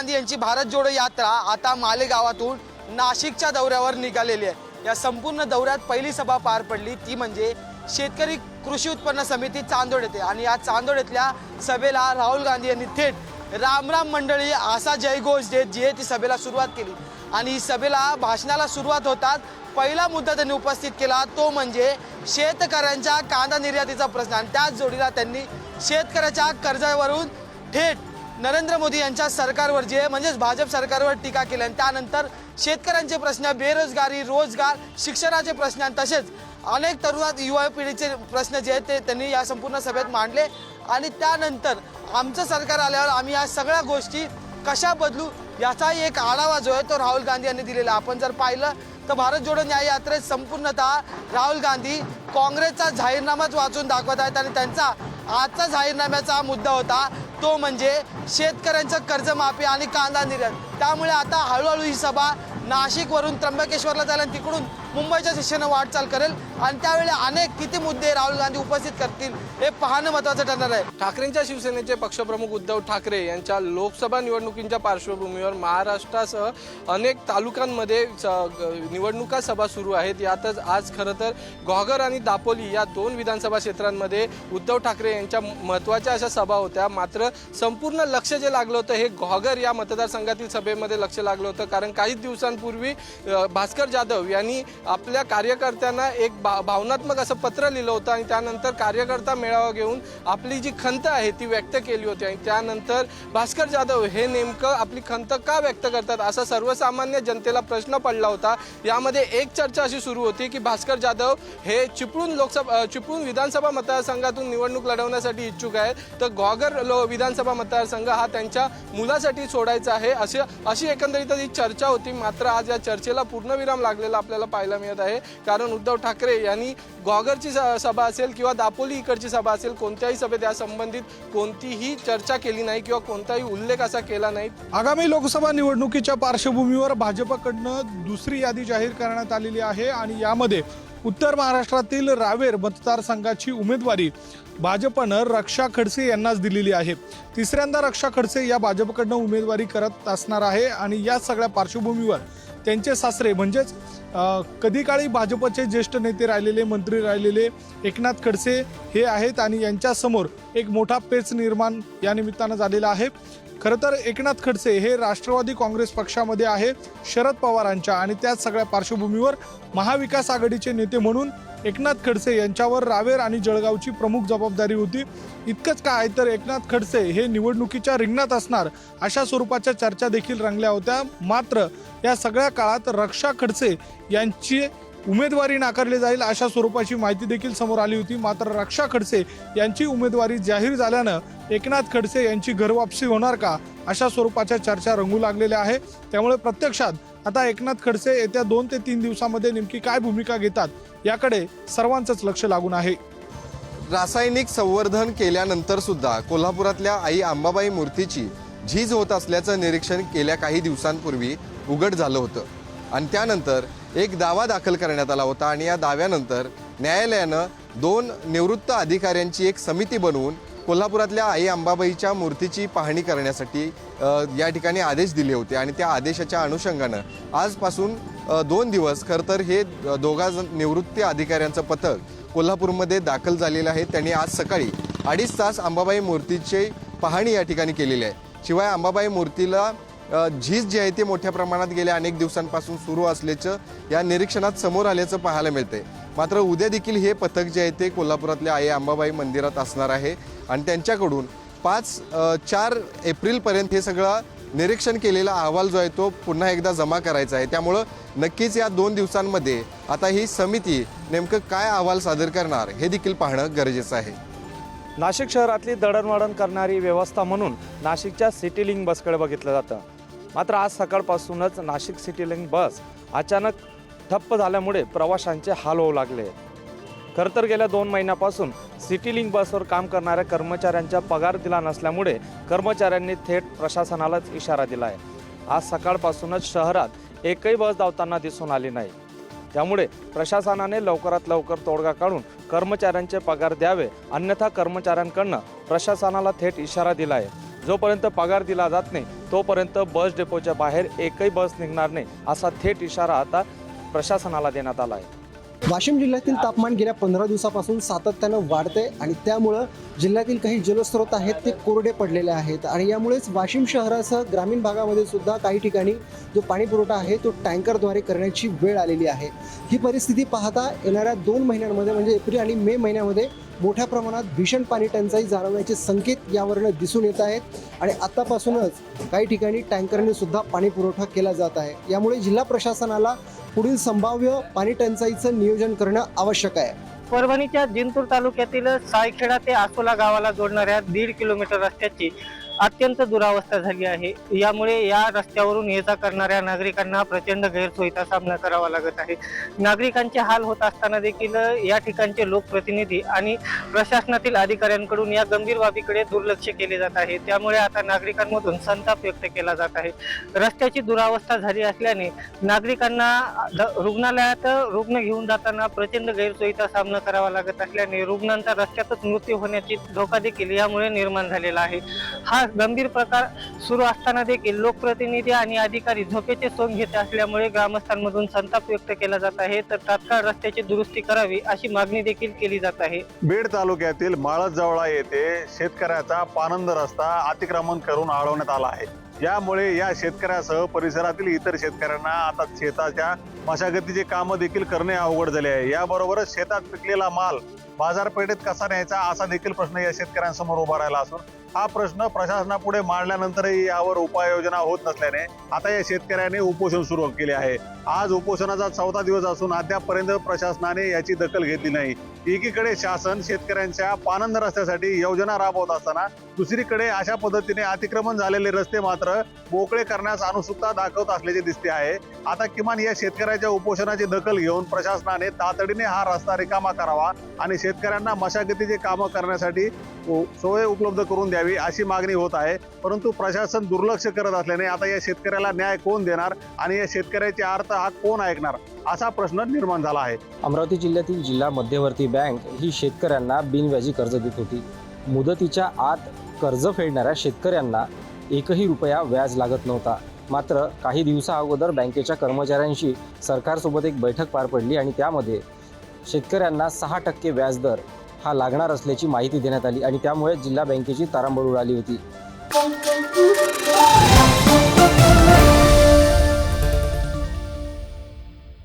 गांधी यांची भारत जोडो यात्रा आता मालेगावातून नाशिकच्या दौऱ्यावर निघालेली आहे. या संपूर्ण दौऱ्यात पहिली सभा पार पडली. ती म्हणजे शेतकरी कृषी उत्पन्न समिती चांदोड येथे. आणि या चांदोड येथल्या सभेला राहुल गांधी यांनी थेट रामराम मंडळी असा जयघोष देत जी आहे ती सभेला सुरुवात केली. आणि सभेला भाषणाला सुरुवात होतात पहिला मुद्दा त्यांनी उपस्थित केला. तो म्हणजे शेतकऱ्यांच्या कांदा निर्यातीचा प्रश्न. आणि त्याच जोडीला त्यांनी शेतकऱ्याच्या कर्जावरून थेट नरेंद्र मोदी यांच्या सरकारवर जे म्हणजेच भाजप सरकारवर टीका केली आणि त्यानंतर शेतकऱ्यांचे प्रश्न बेरोजगारी रोजगार शिक्षणाचे प्रश्न आणि तसेच अनेक तरुणात युवा पिढीचे प्रश्न जे आहेत ते त्यांनी या संपूर्ण सभेत मांडले. आणि त्यानंतर आमचं सरकार आल्यावर आम्ही या सगळ्या गोष्टी कशा बदलू याचाही एक आढावा जो आहे तो राहुल गांधी यांनी दिलेला. आपण जर पाहिलं तर भारत जोडो न्याय यात्रेत संपूर्णतः राहुल गांधी काँग्रेसचा जाहीरनामाच वाचून दाखवत आहेत आणि त्यांचा आजचा जाहीरनाम्याचा मुद्दा होता तो म्हणजे शेतकऱ्यांचं कर्जमाफी आणि कांदा निर्यात. त्यामुळे आता हळूहळू ही सभा नाशिकवरून त्र्यंबकेश्वरला जायला आणि तिकडून मुंबईच्या दिशेनं वाटचाल करेल आणि त्यावेळी अनेक किती मुद्दे राहुल गांधी उपस्थित करतील हे पाहणं महत्त्वाचं ठरणार आहे. ठाकरेंच्या शिवसेनेचे पक्षप्रमुख उद्धव ठाकरे यांच्या लोकसभा निवडणुकींच्या पार्श्वभूमीवर महाराष्ट्रासह अनेक तालुक्यांमध्ये स- ग- निवडणुका सभा सुरू आहेत. यातच आज खरं तर घॉगर आणि दापोली या दोन विधानसभा क्षेत्रांमध्ये उद्धव ठाकरे यांच्या महत्त्वाच्या अशा सभा होत्या. मात्र संपूर्ण लक्ष जे लागलं होतं हे घॉगर या मतदारसंघातील सभेमध्ये लक्ष लागलं होतं. कारण काहीच दिवसांपूर्वी भास्कर जाधव यांनी आपल्या कार्यकर्त्यांना एक भा भावनात्मक असं पत्र लिहिलं होतं आणि त्यानंतर कार्यकर्ता मेळावा घेऊन आपली जी खंत आहे ती व्यक्त केली होती आणि त्यानंतर भास्कर जाधव हे नेमकं आपली खंत का व्यक्त करतात असा सर्वसामान्य जनतेला प्रश्न पडला होता. यामध्ये एक चर्चा अशी सुरू होती की भास्कर जाधव हे चिपळूण लोकसभा चिपळूण विधानसभा मतदारसंघातून निवडणूक लढवण्यासाठी इच्छुक आहेत. तर गॉगर लो विधानसभा मतदारसंघ हा त्यांच्या मुलासाठी सोडायचा आहे. अशी अशी एकंदरीत ही चर्चा होती. मात्र आज या चर्चेला पूर्णविराम लागलेला आपल्याला पाहायला मिळत आहे. कारण उद्धव ठाकरे यांनी गॉगरची स- सभा असेल किंवा दापोली इकडची सभा असेल कोणत्याही सभेत या संबंधित कोणतीही चर्चा केली नाही किंवा कोणताही उल्लेख असा केला नाही. आगामी लोकसभा निवडणुकीच्या पार्श्वभूमीवर भाजपकडनं दुसरी यादी जाहीर करण्यात आलेली आहे आणि यामध्ये उत्तर महाराष्ट्रातील रावेर मतदारसंघाची उमेदवारी भाजपनं रक्षा खडसे यांनाच दिलेली आहे. तिसऱ्यांदा रक्षा खडसे या भाजपकडनं उमेदवारी करत असणार आहे आणि या सगळ्या पार्श्वभूमीवर त्यांचे सासरे म्हणजेच कधी काळी भाजपचे ज्येष्ठ नेते राहिलेले मंत्री राहिलेले एकनाथ खडसे हे आहेत आणि यांच्यासमोर एक मोठा पेच निर्माण या निमित्तानं झालेला आहे. खरं तर एकनाथ खडसे हे राष्ट्रवादी काँग्रेस पक्षामध्ये आहे शरद पवारांच्या आणि त्याच सगळ्या पार्श्वभूमीवर महाविकास आघाडीचे नेते म्हणून एकनाथ खडसे यांच्यावर रावेर आणि जळगावची प्रमुख जबाबदारी होती. इतकंच काय तर एकनाथ खडसे हे निवडणुकीच्या रिंगणात असणार अशा स्वरूपाच्या चर्चा देखील रंगल्या होत्या. मात्र या सगळ्या काळात रक्षा खडसे यांची उमेदवारी नाकारली जाईल अशा स्वरूपाची माहिती देखील समोर आली होती. मात्र रक्षा खडसे यांची उमेदवारी जाहीर झाल्यानं एकनाथ खडसे यांची घरवापसी होणार का अशा स्वरूपाच्या चर्चा रंगू लागलेल्या आहे. त्यामुळे प्रत्यक्षात आता एकनाथ खडसे येत्या दोन ते तीन दिवसामध्ये नेमकी काय भूमिका घेतात याकडे सर्वांचंच लक्ष लागून आहे. रासायनिक संवर्धन केल्यानंतर सुद्धा कोल्हापुरातल्या आई अंबाबाई मूर्तीची झीज होत असल्याचं निरीक्षण गेल्या काही दिवसांपूर्वी उघड झालं होतं. आणि त्यानंतर एक दावा दाखल करण्यात आला होता आणि या दाव्यानंतर न्यायालयानं दोन निवृत्त अधिकाऱ्यांची एक समिती बनवून कोल्हापुरातल्या आई अंबाबाईच्या मूर्तीची पाहणी करण्यासाठी या ठिकाणी आदेश दिले होते आणि त्या आदेशाच्या अनुषंगानं आजपासून दोन दिवस खरं तर हे दोघा निवृत्ती अधिकाऱ्यांचं पथक कोल्हापूरमध्ये दाखल झालेलं आहे. त्यांनी आज सकाळी अडीच तास अंबाबाई मूर्तीची पाहणी या ठिकाणी केलेली आहे. शिवाय अंबाबाई मूर्तीला झीज जी आहे ती मोठ्या प्रमाणात गेल्या अनेक दिवसांपासून सुरू असल्याचं या निरीक्षणात समोर आल्याचं पाहायला मिळतंय. मात्र उद्या देखील हे पथक जे आहे ते कोल्हापुरातल्या आई अंबाबाई मंदिरात असणार आहे आणि त्यांच्याकडून पाच चार एप्रिलपर्यंत हे सगळं निरीक्षण केलेला अहवाल जो आहे तो पुन्हा एकदा जमा करायचा आहे. त्यामुळं नक्कीच या दोन दिवसांमध्ये आता ही समिती नेमकं काय अहवाल सादर करणार हे देखील पाहणं गरजेचं आहे. नाशिक शहरातली दळणवळण करणारी व्यवस्था म्हणून नाशिकच्या सिटी लिंक बसकडे बघितलं जातं. मात्र आज सकाळपासूनच नाशिक सिटी लिंक बस अचानक ठप्प झाल्यामुळे प्रवाशांचे हाल होऊ लागले. खरं तर गेल्या दोन महिन्यापासून सिटी लिंक बसवर काम करणाऱ्या कर्मचाऱ्यांचा पगार दिला नसल्यामुळे कर्मचाऱ्यांनी थेट प्रशासनालाच इशारा दिला आहे आज सकाळपासूनच शहरात एकही बस धावताना दिसून आली नाही. त्यामुळे प्रशासनाने लवकरात लवकर तोडगा काढून कर्मचाऱ्यांचे पगार द्यावे अन्यथा कर्मचाऱ्यांकडनं प्रशासनाला थेट इशारा दिला आहे जोपर्यंत पगार दिला जात नाही तोपर्यंत बस डेपोच्या बाहेर एकही बस निघणार नाही असा थेट इशारा आता प्रशासनाला देण्यात आला आहे. वाशिम जिल्ह्यातील तापमान गेल्या पंधरा दिवसापासून सातत्यानं वाढते आणि त्यामुळं जिल्ह्यातील काही जलस्रोत आहेत ते कोरडे पडलेले आहेत. आणि यामुळेच वाशिम शहरासह ग्रामीण भागामध्ये सुद्धा काही ठिकाणी जो पाणी पुरवठा आहे तो टँकरद्वारे करण्याची वेळ आलेली आहे. ही परिस्थिती पाहता येणाऱ्या दोन महिन्यांमध्ये म्हणजे एप्रिल आणि मे महिन्यामध्ये मोठ्या प्रमाणात भीषण पाणी टंचाई जाणवण्याचे संकेत यावरनं दिसून येत आहेत. आणि आतापासूनच काही ठिकाणी टँकरने सुद्धा पाणी पुरवठा केला जात आहे. यामुळे जिल्हा प्रशासनाला पुढील संभाव्य पाणी टंचाईचं नियोजन करणं आवश्यक आहे. परभणीच्या जिंतूर तालुक्यातील सायखेडा ते आसोला गावाला जोडणाऱ्या दीड किलोमीटर रस्त्याची अत्यंत दुरावस्था झाली आहे. यामुळे या रस्त्यावरून ये जा करणाऱ्या नागरिकांना प्रचंड गैरसोयीचा सामना करावा लागत आहे. नागरिकांचे हाल होत असताना देखील या ठिकाणचे लोकप्रतिनिधी आणि प्रशासनातील अधिकाऱ्यांकडून या गंभीर बाबीकडे दुर्लक्ष केले जात आहे. त्यामुळे आता नागरिकांमधून संताप व्यक्त केला जात आहे. रस्त्याची दुरावस्था झाली असल्याने नागरिकांना द- रुग्णालयात रुग्ण घेऊन जाताना प्रचंड गैरसोयीचा सामना करावा लागत असल्याने रुग्णांचा रस्त्यातच मृत्यू होण्याची धोका देखील यामुळे निर्माण झालेला आहे. हा गंभीर प्रकार सुरू असताना देखील लोकप्रतिनिधी आणि अधिकारी झोपेचे सोंग घेत असल्यामुळे ग्रामस्थांमधून संताप व्यक्त केला जात आहे. तर तात्काळ रस्त्याची दुरुस्ती करावी अशी मागणी देखील केली जात आहे. बीड तालुक्यातील माळजवळा येथे शेतकऱ्याचा पानंद रस्ता अतिक्रमण करून अडवण्यात आला आहे. यामुळे या शेतकऱ्यासह परिसरातील इतर शेतकऱ्यांना आता शेताच्या मशागतीचे कामं देखील करणे अवघड झाले आहे. याबरोबरच शेतात पिकलेला माल बाजारपेठेत कसा न्यायचा असा देखील प्रश्न या शेतकऱ्यांसमोर उभा राहिला असून हा प्रश्न प्रशासनापुढे मांडल्यानंतरही यावर उपाययोजना होत नसल्याने आता या शेतकऱ्याने उपोषण सुरू केले आहे. आज उपोषणाचा चौथा दिवस असून अद्यापपर्यंत प्रशासनाने याची दखल घेतली नाही. एकीकडे शासन शेतकऱ्यांच्या पानंद रस्त्यासाठी योजना राबवत असताना दुसरीकडे अशा पद्धतीने अतिक्रमण झालेले रस्ते मात्र मोकळे करण्यास अनुसुकता दाखवत असल्याचे दिसते आहे. आता किमान या शेतकऱ्याच्या उपोषणाची दखल घेऊन प्रशासनाने तातडीने हा रस्ता रिकामा करावा आणि शेतकऱ्यांना मशागतीचे कामं करण्यासाठी सोय उपलब्ध करून द्या द्यावी अशी मागणी होत आहे. परंतु प्रशासन दुर्लक्ष करत असल्याने आता या शेतकऱ्याला न्याय कोण देणार आणि या शेतकऱ्याचे अर्थ हा कोण ऐकणार असा प्रश्न निर्माण झाला आहे. अमरावती जिल्ह्यातील जिल्हा मध्यवर्ती बँक ही शेतकऱ्यांना बिनव्याजी कर्ज देत होती. मुदतीच्या आत कर्ज फेडणाऱ्या शेतकऱ्यांना एकही रुपया व्याज लागत नव्हता. मात्र काही दिवसा अगोदर बँकेच्या कर्मचाऱ्यांशी सरकारसोबत एक बैठक पार पडली आणि त्यामध्ये शेतकऱ्यांना सहा टक्के व्याजदर हा लागणार असल्याची माहिती देण्यात आली आणि त्यामुळे जिल्हा बँकेची तारांबळ उडाली होती.